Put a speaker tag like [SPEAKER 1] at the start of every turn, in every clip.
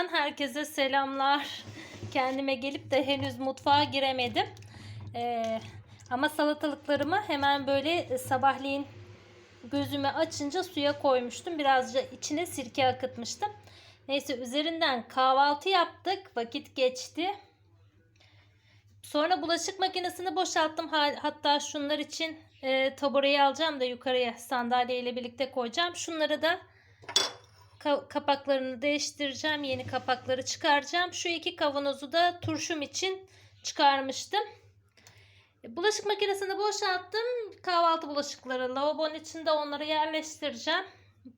[SPEAKER 1] Mutfaktan herkese selamlar. Kendime gelip de henüz mutfağa giremedim. Ee, ama salatalıklarımı hemen böyle sabahleyin gözümü açınca suya koymuştum. Birazca içine sirke akıtmıştım. Neyse üzerinden kahvaltı yaptık. Vakit geçti. Sonra bulaşık makinesini boşalttım. Ha- Hatta şunlar için e, tabureyi alacağım da yukarıya sandalyeyle birlikte koyacağım. Şunları da Ka- kapaklarını değiştireceğim. Yeni kapakları çıkaracağım. Şu iki kavanozu da turşum için çıkarmıştım. E, Bulaşık makinesini boşalttım. Kahvaltı bulaşıkları lavabonun içinde onları yerleştireceğim.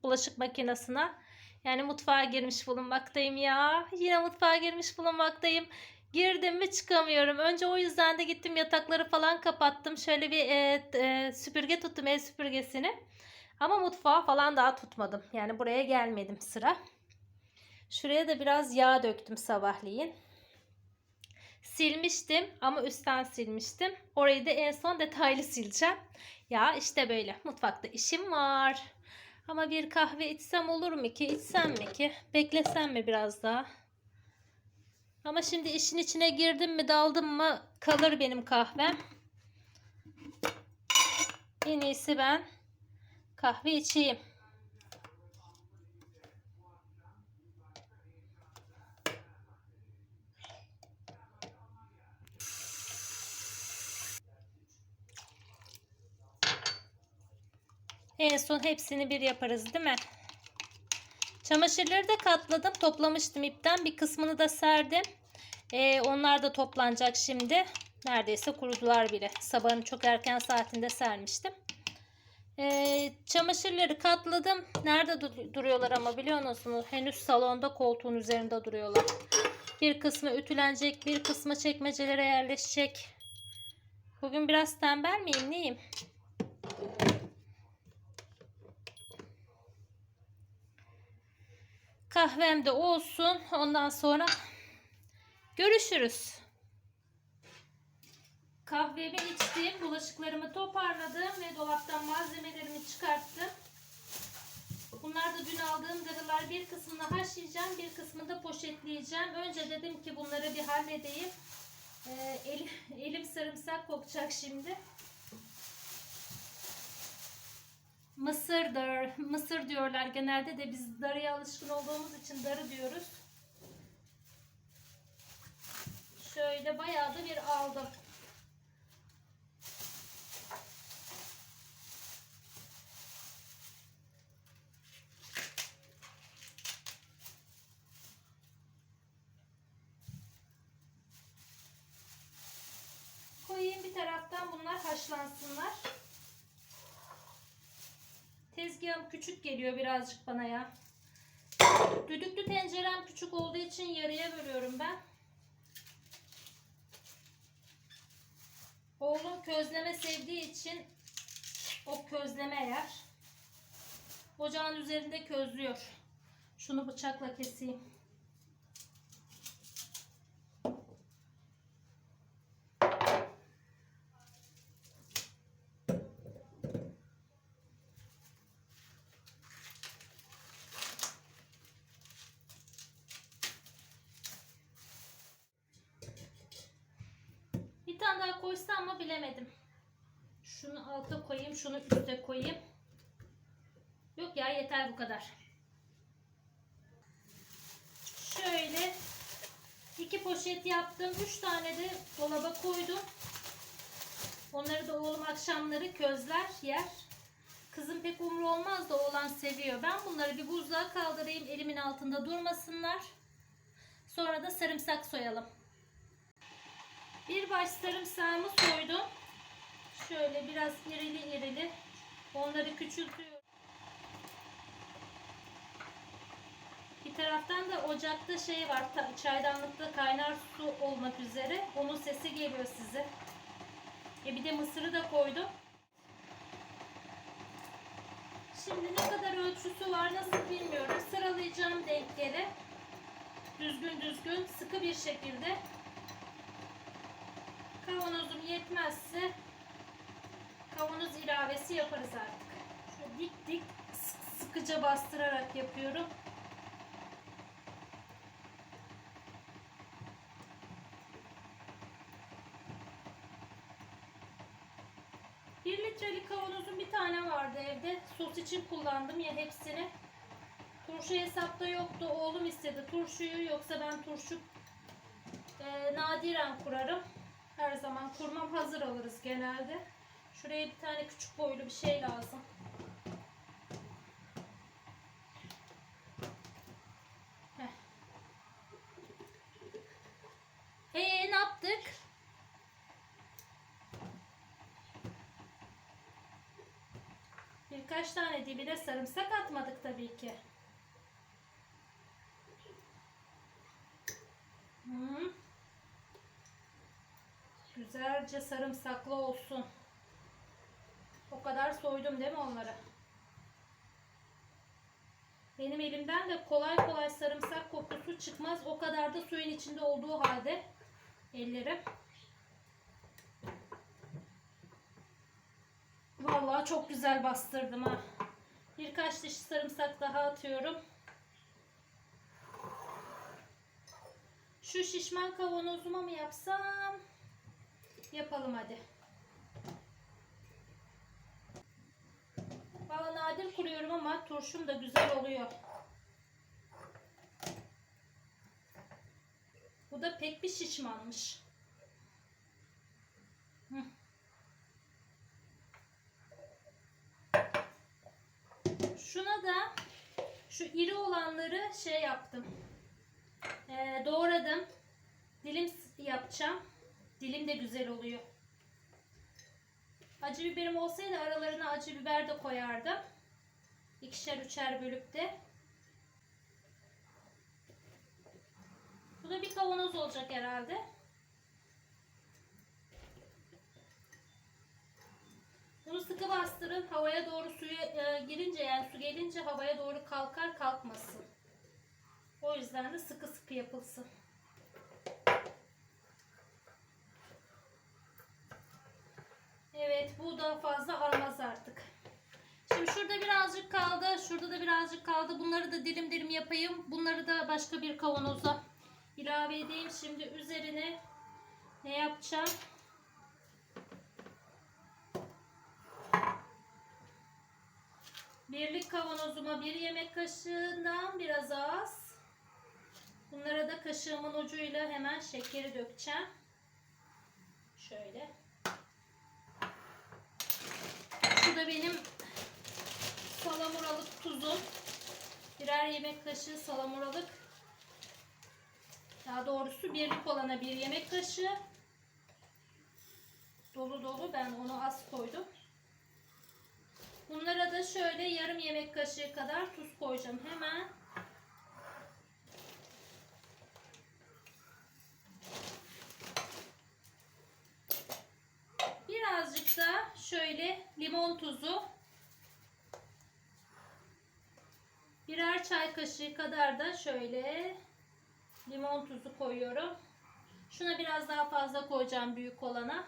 [SPEAKER 1] Bulaşık makinesine. Yani mutfağa girmiş bulunmaktayım ya. Yine mutfağa girmiş bulunmaktayım. Girdim mi çıkamıyorum. Önce o yüzden de gittim yatakları falan kapattım. Şöyle bir e, e, süpürge tuttum el süpürgesini. Ama mutfağı falan daha tutmadım. Yani buraya gelmedim sıra. Şuraya da biraz yağ döktüm sabahleyin. Silmiştim ama üstten silmiştim. Orayı da en son detaylı sileceğim. Ya işte böyle mutfakta işim var. Ama bir kahve içsem olur mu ki? İçsem mi ki? Beklesem mi biraz daha? Ama şimdi işin içine girdim mi daldım mı kalır benim kahvem. En iyisi ben kahve içeyim. En son hepsini bir yaparız değil mi? Çamaşırları da katladım. Toplamıştım ipten. Bir kısmını da serdim. Ee, onlar da toplanacak şimdi. Neredeyse kurudular bile. Sabahın çok erken saatinde sermiştim. Ee, çamaşırları katladım. Nerede dur- duruyorlar ama biliyor musunuz? Henüz salonda koltuğun üzerinde duruyorlar. Bir kısmı ütülenecek, bir kısmı çekmecelere yerleşecek. Bugün biraz tembel miyim, neyim? Kahvem de olsun. Ondan sonra görüşürüz. Kahvemi içtim, bulaşıklarımı toparladım ve dolaptan malzemelerimi çıkarttım. Bunlar da dün aldığım darılar. Bir kısmını haşlayacağım, bir kısmını da poşetleyeceğim. Önce dedim ki bunları bir halledeyim. Ee, elim, elim sarımsak kokacak şimdi. Mısırdır, mısır diyorlar genelde de biz darıya alışkın olduğumuz için darı diyoruz. Şöyle bayağı da bir aldım. Koyayım bir taraftan bunlar haşlansınlar. Tezgahım küçük geliyor birazcık bana ya. Düdüklü tencerem küçük olduğu için yarıya bölüyorum ben. Oğlum közleme sevdiği için o közleme yer. Ocağın üzerinde közlüyor. Şunu bıçakla keseyim. Bir tane daha koysam ama bilemedim. Şunu alta koyayım, şunu üste koyayım. Yok ya yeter bu kadar. Şöyle iki poşet yaptım. Üç tane de dolaba koydum. Onları da oğlum akşamları közler, yer. Kızım pek umru olmaz da oğlan seviyor. Ben bunları bir buzluğa kaldırayım elimin altında durmasınlar. Sonra da sarımsak soyalım. Bir baş sarımsağımı soydum. Şöyle biraz irili irili. Onları küçültüyorum. Bir taraftan da ocakta şey var. ta- Çaydanlıkta kaynar su olmak üzere. Onun sesi geliyor size. E bir de mısırı da koydum. Şimdi ne kadar ölçüsü var nasıl bilmiyorum. Sıralayacağım denk. Düzgün düzgün sıkı bir şekilde Kavanozum yetmezse kavanoz ilavesi yaparız artık. Şöyle dik dik sıkıca bastırarak yapıyorum. Bir litrelik kavanozun bir tane vardı evde. Sos için kullandım ya hepsini. Turşu hesapta yoktu. Oğlum istedi turşuyu. Yoksa ben turşu e, nadiren kurarım. Kurmam hazır alırız genelde. Şuraya bir tane küçük boylu bir şey lazım. Heh. Ee, ne yaptık? Birkaç tane dibine sarımsak atmadık tabii ki. Hı. Güzelce sarımsaklı olsun. O kadar soydum değil mi onları? Benim elimden de kolay kolay sarımsak kokusu çıkmaz. O kadar da suyun içinde olduğu halde ellerim. Vallahi çok güzel bastırdım ha. Birkaç diş sarımsak daha atıyorum. Şu şişman kavanozuma mı yapsam? Yapalım hadi. Valla nadir kuruyorum ama turşum da güzel oluyor. Bu da pek bir şişmanmış. Şuna da şu iri olanları şey yaptım. Ee, doğradım. Dilim yapacağım. Dilim de güzel oluyor. Acı biberim olsaydı aralarına acı biber de koyardım. İkişer üçer bölüp de. Bu da bir kavanoz olacak herhalde. Bunu sıkı bastırın. Havaya doğru suya e, girince yani su gelince havaya doğru kalkar kalkmasın. O yüzden de sıkı sıkı yapılsın. Bu daha fazla almaz artık. Şimdi şurada birazcık kaldı. Şurada da birazcık kaldı. Bunları da dilim dilim yapayım. Bunları da başka bir kavanoza ilave edeyim. Şimdi üzerine ne yapacağım? Birlik kavanozuma bir yemek kaşığından biraz az. Bunlara da kaşığımın ucuyla hemen şekeri dökeceğim. Şöyle. Şu da benim salamuralık tuzum. Birer yemek kaşığı salamuralık. Daha doğrusu birlik olana bir yemek kaşığı. Dolu dolu ben onu az koydum. Bunlara da şöyle yarım yemek kaşığı kadar tuz koyacağım hemen. Birazcık da şöyle limon tuzu. Birer çay kaşığı kadar da şöyle limon tuzu koyuyorum. Şuna biraz daha fazla koyacağım büyük olana.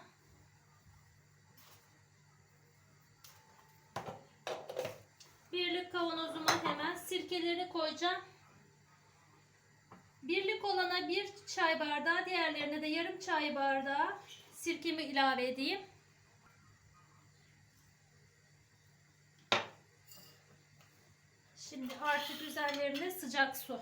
[SPEAKER 1] Birlik kavanozuma hemen sirkelerini koyacağım. Birlik olana bir çay bardağı, diğerlerine de yarım çay bardağı sirkemi ilave edeyim. Şimdi artık üzerlerine sıcak su.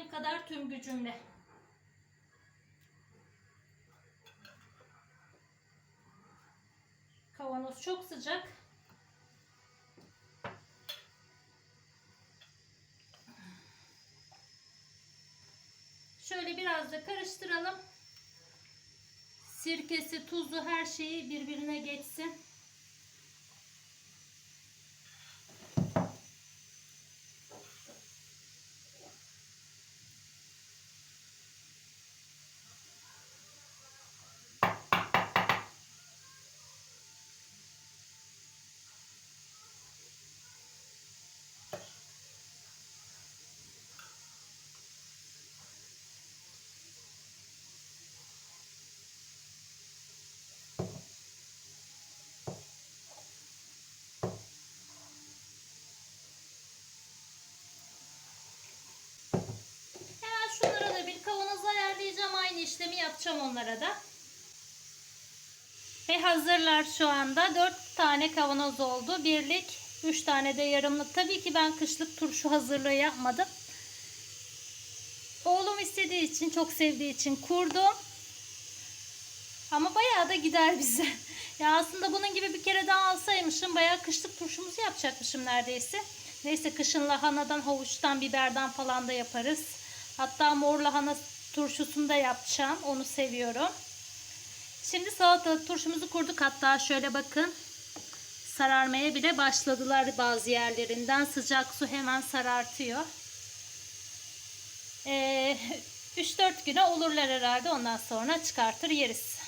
[SPEAKER 1] Sıkabildiğim kadar tüm gücümle. Kavanoz çok sıcak. Şöyle biraz da karıştıralım. Sirkesi, tuzu her şeyi birbirine geçsin. Yapacağım onlara da. Ve hazırlar şu anda. 4 tane kavanoz oldu. Birlik, 3 tane de yarımlık. Tabii ki ben kışlık turşu hazırlığı yapmadım. Oğlum istediği için, çok sevdiği için kurdum. Ama bayağı da gider bize. Ya aslında bunun gibi bir kere daha alsaymışım bayağı kışlık turşumuzu yapacakmışım neredeyse. Neyse kışın lahanadan, havuçtan, biberden falan da yaparız. Hatta mor lahana turşusunu da yapacağım. Onu seviyorum. Şimdi salatalık turşumuzu kurduk. Hatta şöyle bakın. Sararmaya bile başladılar bazı yerlerinden. Sıcak su hemen sarartıyor. Ee, 3-4 güne olurlar herhalde. Ondan sonra çıkartır yeriz.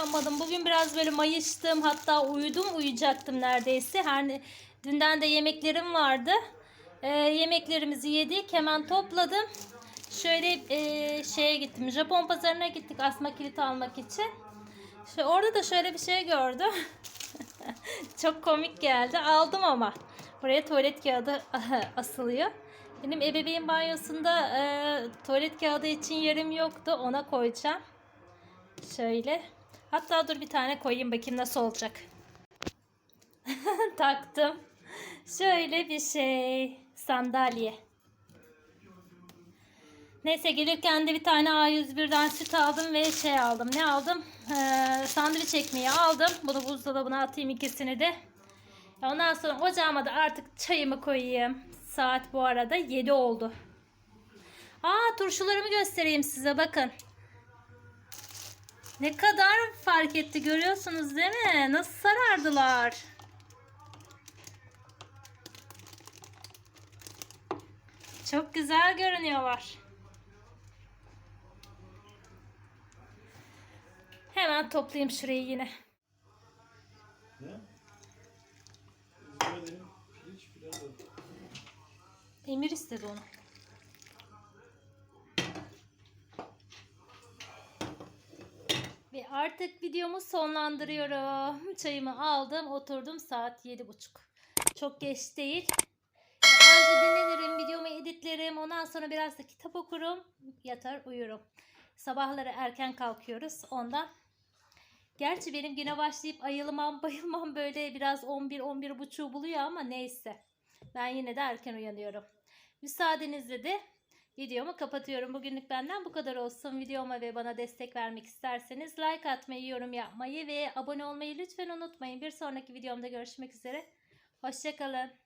[SPEAKER 1] Yapmadım. Bugün biraz böyle mayıştım. Hatta uyudum. Uyuyacaktım neredeyse. Her dünden de yemeklerim vardı. Ee, yemeklerimizi yedik. Hemen topladım. Şöyle e, şeye gittim. Japon pazarına gittik asma kilit almak için. Şu, orada da şöyle bir şey gördüm. Çok komik geldi. Aldım ama. Buraya tuvalet kağıdı asılıyor. Benim ebeveyn banyosunda e, tuvalet kağıdı için yerim yoktu. Ona koyacağım. Şöyle. Hatta dur bir tane koyayım bakayım nasıl olacak. Taktım. Şöyle bir şey. Sandalye. Neyse gelirken de bir tane A101'den süt aldım ve şey aldım. Ne aldım? Ee, sandviç ekmeği aldım. Bunu buzdolabına atayım ikisini de. Ondan sonra ocağıma da artık çayımı koyayım. Saat bu arada 7 oldu. Aa turşularımı göstereyim size bakın. Ne kadar fark etti görüyorsunuz değil mi? Nasıl sarardılar. Çok güzel görünüyorlar. Hemen toplayayım şurayı yine. Emir istedi onu. Ve artık videomu sonlandırıyorum. Çayımı aldım, oturdum saat yedi buçuk. Çok geç değil. Anca dinlenirim, videomu editlerim. Ondan sonra biraz da kitap okurum. Yatar uyurum. Sabahları erken kalkıyoruz. Ondan. Gerçi benim güne başlayıp ayılmam bayılmam böyle biraz 11-11 buçuğu buluyor ama neyse. Ben yine de erken uyanıyorum. Müsaadenizle de videomu kapatıyorum. Bugünlük benden bu kadar olsun. Videoma ve bana destek vermek isterseniz like atmayı, yorum yapmayı ve abone olmayı lütfen unutmayın. Bir sonraki videomda görüşmek üzere. Hoşçakalın.